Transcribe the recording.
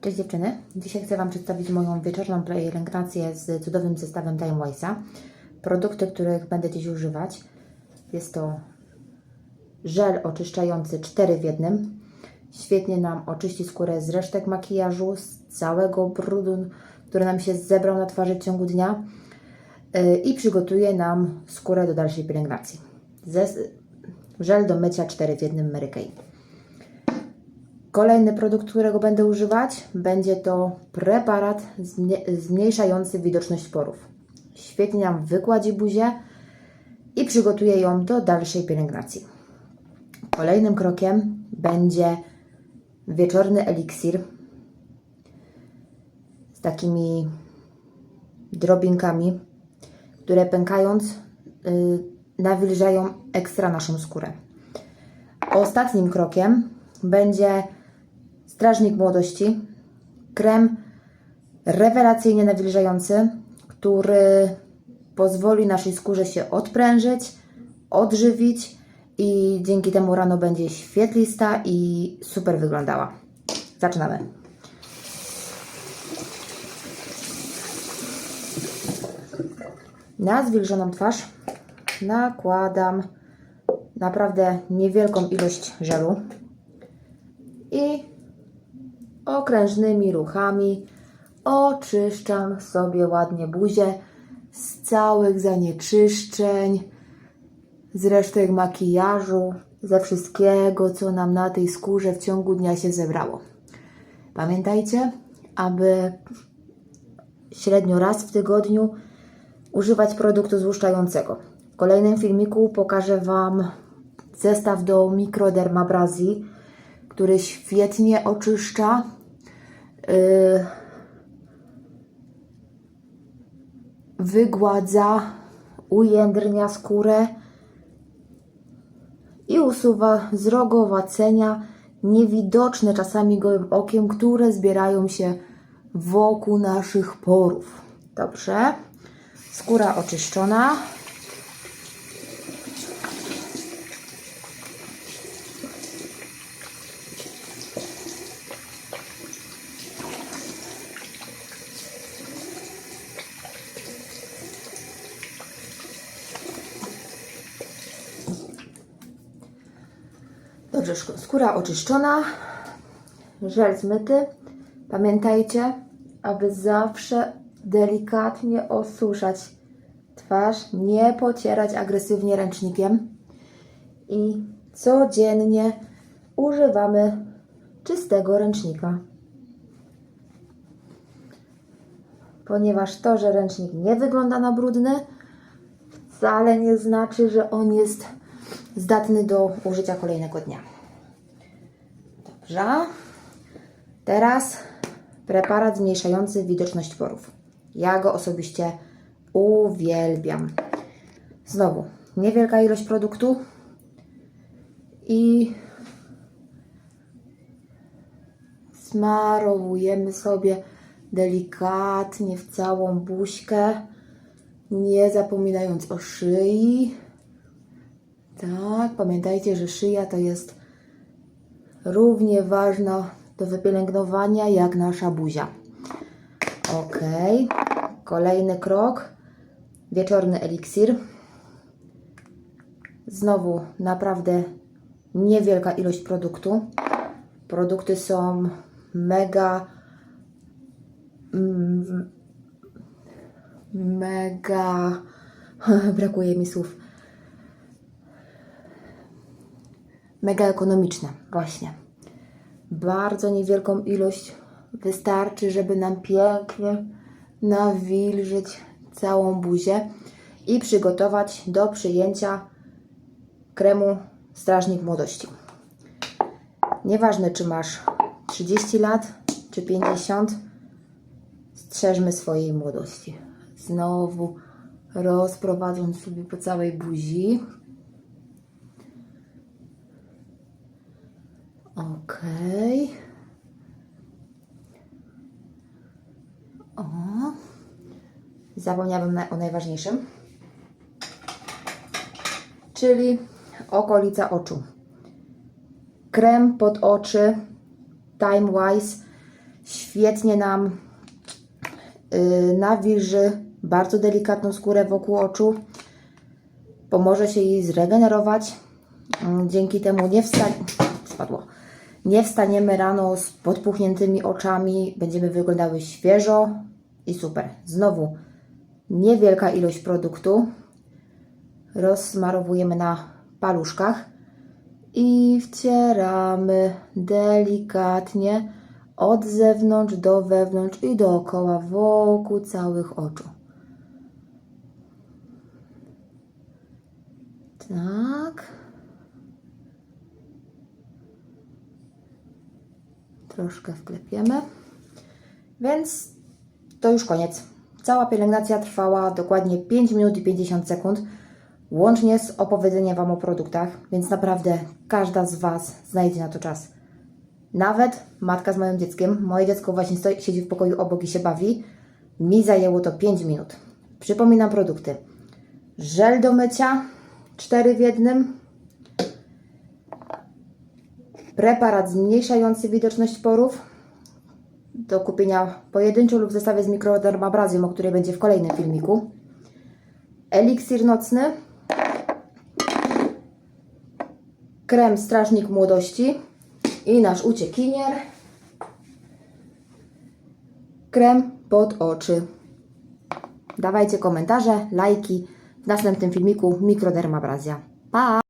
Cześć dziewczyny. Dzisiaj chcę Wam przedstawić moją wieczorną pielęgnację z cudownym zestawem Time. Produkty, których będę dziś używać. Jest to żel oczyszczający 4 w jednym. Świetnie nam oczyści skórę z resztek makijażu, z całego brudu, który nam się zebrał na twarzy w ciągu dnia yy, i przygotuje nam skórę do dalszej pielęgnacji. Żel do mycia 4 w jednym Mary Kay. Kolejny produkt, którego będę używać, będzie to preparat zmnie- zmniejszający widoczność porów. Świetnie nam wygładzi buzię i przygotuje ją do dalszej pielęgnacji. Kolejnym krokiem będzie wieczorny eliksir z takimi drobinkami, które pękając yy, nawilżają ekstra naszą skórę. Ostatnim krokiem będzie Strażnik Młodości, krem rewelacyjnie nawilżający, który pozwoli naszej skórze się odprężyć, odżywić i dzięki temu rano będzie świetlista i super wyglądała. Zaczynamy. Na zwilżoną twarz nakładam naprawdę niewielką ilość żelu i okrężnymi ruchami oczyszczam sobie ładnie buzię z całych zanieczyszczeń, z resztek makijażu, ze wszystkiego, co nam na tej skórze w ciągu dnia się zebrało. Pamiętajcie, aby średnio raz w tygodniu używać produktu złuszczającego. W kolejnym filmiku pokażę Wam zestaw do mikrodermabrazji, który świetnie oczyszcza. Yy, wygładza, ujędrnia skórę i usuwa zrogowacenia niewidoczne czasami gołym okiem, które zbierają się wokół naszych porów. Dobrze. Skóra oczyszczona. Dobrze, skóra oczyszczona, żel zmyty. Pamiętajcie, aby zawsze delikatnie osuszać twarz, nie pocierać agresywnie ręcznikiem i codziennie używamy czystego ręcznika. Ponieważ to, że ręcznik nie wygląda na brudny, wcale nie znaczy, że on jest zdatny do użycia kolejnego dnia. Dobrze. Teraz preparat zmniejszający widoczność porów. Ja go osobiście uwielbiam. Znowu, niewielka ilość produktu i smarowujemy sobie delikatnie w całą buźkę, nie zapominając o szyi. Tak, pamiętajcie, że szyja to jest równie ważna do wypielęgnowania jak nasza buzia. Ok, kolejny krok. Wieczorny eliksir. Znowu naprawdę niewielka ilość produktu. Produkty są mega mm, mega brakuje mi słów mega ekonomiczne, właśnie. Bardzo niewielką ilość wystarczy, żeby nam pięknie nawilżyć całą buzię i przygotować do przyjęcia kremu Strażnik Młodości. Nieważne, czy masz 30 lat, czy 50, strzeżmy swojej młodości. Znowu rozprowadząc sobie po całej buzi. Okej. O. Zapomniałabym o najważniejszym. Czyli okolica oczu. Krem pod oczy Time Wise Świetnie nam yy, nawilży bardzo delikatną skórę wokół oczu. Pomoże się jej zregenerować. Mm, Dzięki temu nie wstanie. Spadło. Nie wstaniemy rano z podpuchniętymi oczami. Będziemy wyglądały świeżo i super. Znowu niewielka ilość produktu. Rozsmarowujemy na paluszkach i wcieramy delikatnie od zewnątrz do wewnątrz i dookoła wokół całych oczu. Tak. Troszkę wklepiemy. Więc to już koniec. Cała pielęgnacja trwała dokładnie 5 minut i 50 sekund, łącznie z opowiedzeniem Wam o produktach, więc naprawdę każda z Was znajdzie na to czas. Nawet matka z moim dzieckiem, moje dziecko właśnie stoi, siedzi w pokoju obok i się bawi, mi zajęło to 5 minut. Przypominam produkty. Żel do mycia, 4 w jednym, preparat zmniejszający widoczność porów, do kupienia pojedynczo lub w zestawie z mikrodermabrazją, o której będzie w kolejnym filmiku. Eliksir nocny. Krem Strażnik Młodości. I nasz uciekinier. Krem pod oczy. Dawajcie komentarze, lajki. W następnym filmiku mikrodermabrazja. Pa!